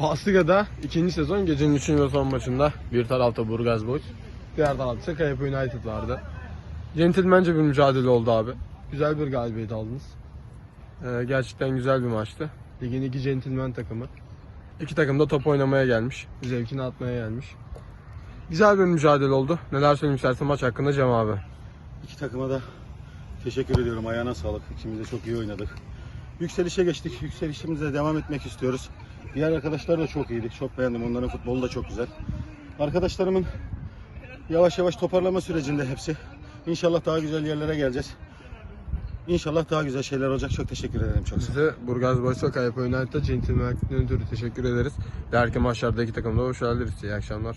Asliga'da ikinci sezon gecenin 3. ve son maçında bir tarafta Burgaz Boys, diğer tarafta Kayıp United vardı. Centilmence bir mücadele oldu abi. Güzel bir galibiyet aldınız. Ee, gerçekten güzel bir maçtı. Ligin iki centilmen takımı. İki takım da top oynamaya gelmiş. Zevkini atmaya gelmiş. Güzel bir mücadele oldu. Neler söylemek istersin maç hakkında Cem abi? İki takıma da teşekkür ediyorum. Ayağına sağlık. İkimiz de çok iyi oynadık. Yükselişe geçtik. Yükselişimize devam etmek istiyoruz. Diğer arkadaşlar da çok iyiydi. Çok beğendim. Onların futbolu da çok güzel. Arkadaşlarımın yavaş yavaş toparlama sürecinde hepsi. İnşallah daha güzel yerlere geleceğiz. İnşallah daha güzel şeyler olacak. Çok teşekkür ederim. Çok sağ olun. Size Burgaz ve Kayıp United'a centilmenlikten ötürü teşekkür ederiz. Diğer maçlarda iki takımda hoş geldiniz. İyi akşamlar.